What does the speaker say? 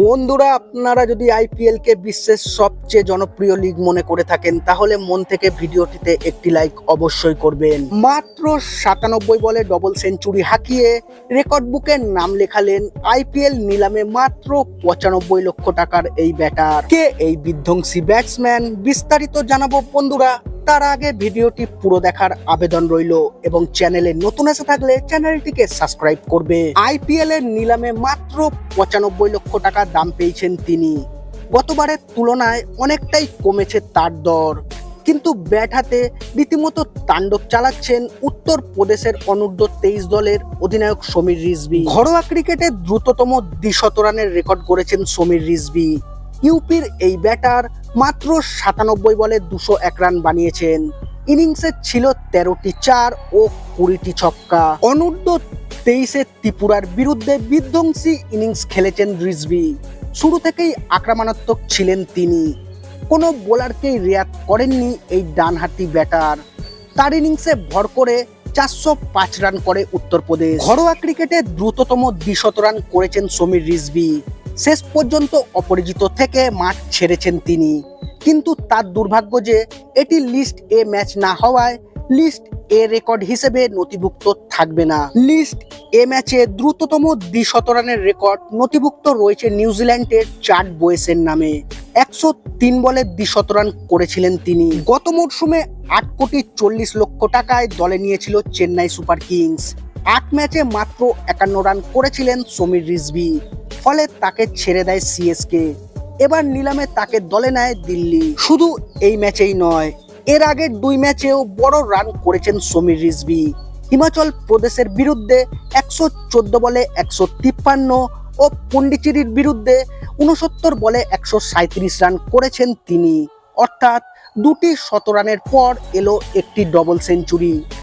বন্ধুরা, আপনারা যদি আইপিএল কে বিশ্বের সবচেয়ে জনপ্রিয় লিগ মনে করে থাকেন, তাহলে মন থেকে ভিডিওটিতে একটি লাইক অবশ্যই করবেন। মাত্র সাতানব্বই বলে ডবল সেঞ্চুরি হাঁকিয়ে রেকর্ড বুকের নাম লেখালেন আইপিএল নিলামে মাত্র পঁচানব্বই লক্ষ টাকার এই ব্যাটার কে এই বিধ্বংসী ব্যাটসম্যান বিস্তারিত জানাব বন্ধুরা। তার আগে ভিডিওটি পুরো দেখার আবেদন রইল এবং চ্যানেলে নতুন এসে থাকলে চ্যানেলটিকে সাবস্ক্রাইব করবে। আইপিএল এর নিলামে মাত্র পঁচানব্বই লক্ষ টাকা দাম পেয়েছেন তিনি। গতবারের তুলনায় অনেকটাই কমেছে তার দর। কিন্তু ব্যাট হাতে রীতিমতো তাণ্ডব চালাচ্ছেন উত্তর প্রদেশের অনূর্ধ্ব তেইশ দলের অধিনায়ক সমীর রিজভি। ঘরোয়া ক্রিকেটে দ্রুততম দ্বিশত রানের রেকর্ড করেছেন সমীর রিজভি। ইউপির এই ব্যাটার মাত্র সাতানব্বই বলে দুশো এক রান বানিয়েছেন। ইনিংসে ছিল তেরোটি চার ও কুড়িটি ছক্কা। অনূর্ধ্ব তেইশে ত্রিপুরার বিরুদ্ধে বিধ্বংসী ইনিংস খেলেছেন রিজভি। শুরু থেকেই আক্রমণাত্মক ছিলেন তিনি। কোনো বোলারকেই রেয়াত করেননি এই ডানহাতি ব্যাটার। তার ইনিংসে ভর করে চারশো পাঁচ রান করে উত্তরপ্রদেশ। ঘরোয়া ক্রিকেটে দ্রুততম দ্বিশত রান করেছেন সমীর রিজভি। শেষ পর্যন্ত অপরাজিত থেকে মাঠ ছেড়েছেন তিনি। কিন্তু তার দুর্ভাগ্য যে, এটি লিস্ট এ ম্যাচ না হওয়ায় লিস্ট এ রেকর্ড হিসেবে নথিভুক্ত থাকবে না। লিস্ট এ ম্যাচে দ্রুততম দ্বিশত রানের রেকর্ড নথিভুক্ত রয়েছে নিউজিল্যান্ডের চার্ট বয়েসের নামে। একশো তিন বলে দ্বিশত রান করেছিলেন তিনি। গত মরশুমে আট কোটি চল্লিশ লক্ষ টাকায় দলে নিয়েছিল চেন্নাই সুপার কিংস। আট ম্যাচে মাত্র একান্ন রান করেছিলেন সমীর রিজভি। ফলে তাকে ছেড়ে দেয় সিএসকে এবার নিলামে তাকে দলে নেয় দিল্লি। শুধু এই ম্যাচেই নয়, এর আগের দুই ম্যাচেও বড় রান করেছেন সমীর রিজভি। হিমাচল প্রদেশের বিরুদ্ধে একশো চোদ্দ বলে একশো তিপ্পান্ন ও পন্ডিচেরির বিরুদ্ধে উনসত্তর বলে একশো সাঁত্রিশ রান করেছেন তিনি। অর্থাৎ দুটি শত রানের পর এলো একটি ডবল সেঞ্চুরি